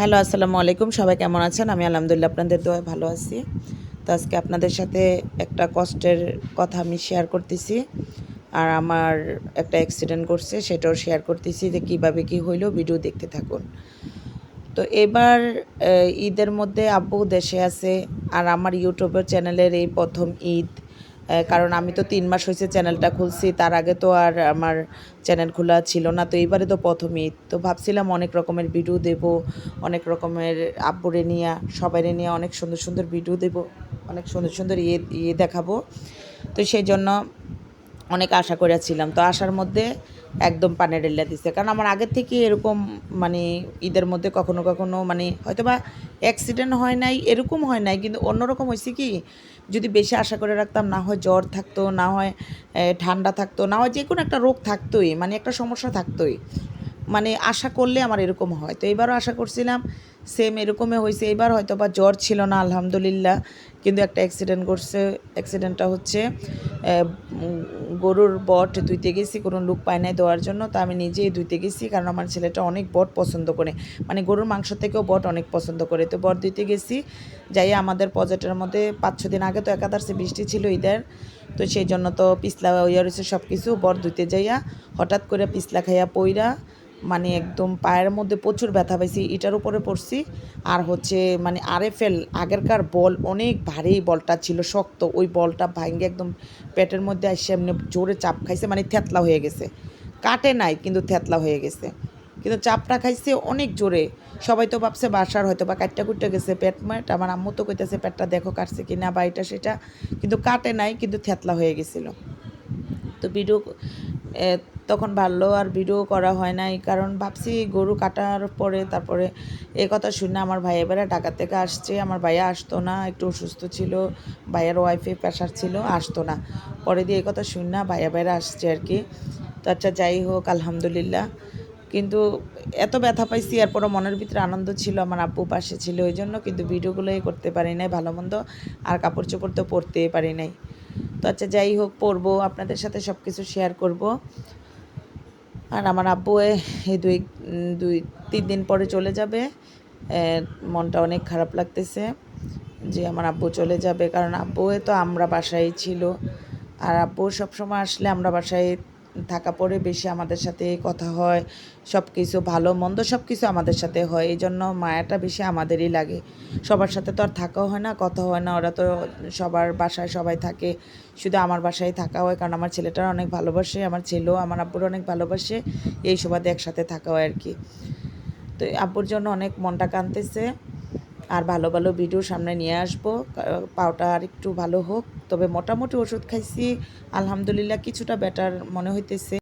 Hello, আসসালামু আলাইকুম। সবাই কেমন আছেন? আমি আলহামদুলিল্লাহ আপনাদের দোয়ায় ভালো আছি। তো আজকে আপনাদের সাথে একটা কষ্টের কথা আমি শেয়ার করতেছি। আর আমার একটা অ্যাক্সিডেন্ট করছে সেটাও শেয়ার করতেছি যে কীভাবে কী হইল। ভিডিও দেখতে থাকুন। তো এবার ঈদের মধ্যে আব্বু দেশে আছে। আর আমার ইউটিউবের চ্যানেলের এই প্রথম ঈদ কারণ আমি তো তিন মাস হয়েছে চ্যানেলটা খুলছি, তার আগে তো আর আমার চ্যানেল খোলা ছিল না, তো এইবারে তো প্রথমেই। তো ভাবছিলাম অনেক রকমের ভিডিও দেব, অনেক রকমের আব্বুরে নিয়ে, সবাইরে নিয়ে অনেক সুন্দর সুন্দর ভিডিও দেব, অনেক সুন্দর সুন্দর ইয়ে ইয়ে দেখাবো। তো সেই জন্য অনেক আশা করেছিলাম। তো আশার মধ্যে একদম পানে ডেল্লা দিছে। কারণ আমার আগের থেকে এরকম মানে ঈদের মধ্যে কখনো কখনো মানে হয়তো বা অ্যাক্সিডেন্ট হয় নাই, এরকম হয় নাই, কিন্তু অন্যরকম হয়েছে কি, যদি বেশি আশা করে রাখতাম, না হয় জ্বর থাকতো, না হয় ঠান্ডা থাকতো, না হয় যে কোনো একটা রোগ থাকতোই মানে একটা সমস্যা থাকতোই। মানে আশা করলে আমার এরকম হয়। তো এবারও আশা করছিলাম সেম এরকমই হয়েছে। এবার হয়তো বা জ্বর ছিল না, আলহামদুলিল্লাহ। কিন্তু একটা অ্যাক্সিডেন্ট করছে। অ্যাক্সিডেন্টটা হচ্ছে গরুর বট ধুইতে গেছি, কোনো লোক পায় নাই দেওয়ার জন্য। তো আমি নিজেই ধুইতে গেছি কারণ আমার ছেলেটা অনেক বট পছন্দ করে। মানে গরুর মাংস থেকেও বট অনেক পছন্দ করে। তো বট ধুইতে গেছি যাই আমাদের পজেটের মধ্যে পাঁচ ছ দিন আগে তো একাদার্সে বৃষ্টি ছিল ঈদের। তো সেই জন্য তো পিছলা ইয়ে রয়েছে সব কিছু বট ধুইতে যাইয়া হঠাৎ করে পিছলা খাইয়া পইরা মানে একদম পায়ের মধ্যে প্রচুর ব্যথা পাইছি, এটার উপরে পড়ছি। আর হচ্ছে মানে আরএফএল আগেরকার বল অনেক ভারী বলটা ছিল, শক্ত, ওই বলটা ভাঙ্গে একদম পেটের মধ্যে এসে এমনি জোরে চাপ খাইছে মানে থ্যাতলা হয়ে গেছে। কাটে নাই, কিন্তু থ্যাতলা হয়ে গেছে। কিন্তু চাপটা খাইছে অনেক জোরে। সবাই তো ভাবছে বাসার হয়তো বা কাটটা কুটটা গেছে, পেট মাট আমার আম্মু তো কইতেছে পেটটা দেখো কাটছে কি না বা এটা সেটা। কিন্তু কাটে নাই, কিন্তু থ্যাতলা হয়ে গেছিল। তো ভিডিও তখন ভালো আর ভিডিও করা হয় নাই। কারণ ভাবছি গরু কাটার পরে, তারপরে এ কথা শুনে আমার ভাই এবারে ঢাকা থেকে আসছে। আমার ভাইয়া আসতো না, একটু অসুস্থ ছিল। ভাইয়ের ওয়াইফে প্রেশার ছিল, আসতো না। পরে দিয়ে এ কথা শুনে ভাইয়া বাইরে আসছে আর কি। তো আচ্ছা যাই হোক, আলহামদুলিল্লাহ। কিন্তু এত ব্যথা পাইছি, এরপরও মনের ভিতরে আনন্দ ছিল, আমার আব্বু পাশে ছিল, ওই জন্য কিন্তু ভিডিওগুলোই করতে পারি নাই, ভালো মন্দ আর কাপড় চোপড় তো পরতেই পারি নাই। তো আচ্ছা যাই হোক, পরবো, আপনাদের সাথে সব কিছু শেয়ার করব। আর আমার আব্বু এই দুই দুই, তিন দিন পরে চলে যাবে। মনটা অনেক খারাপ লাগতেছে যে আমার আব্বু চলে যাবে, কারণ আব্বু এ তো আমরা বাসায় ছিল। আর আব্বু সবসময় আসলে আমরা বাসায় থাকা পরে বেশি আমাদের সাথে কথা হয় সব কিছু ভালো মন্দ সব কিছু আমাদের সাথে হয় এই জন্য মায়াটা বেশি আমাদেরই লাগে। সবার সাথে তো আর থাকাও হয় না কথা হয় না, ওরা তো সবার বাসায় সবাই থাকে, শুধু আমার বাসায় থাকা হয়, কারণ আমার ছেলেটার অনেক ভালোবাসে, আমার ছেলেও, আমার আব্বুর অনেক ভালোবাসে, এই সুবাদে একসাথে থাকা হয় আর কি। তো আব্বুর জন্য অনেক মনটা কাঁদতেছে। আর ভালো ভালো ভিডিও সামনে নিয়ে আসব। পাওটা আর একটু ভালো হোক। তবে মোটামুটি ওষুধ খাইছি, আলহামদুলিল্লাহ কিছুটা বেটার মনে হইতেছে।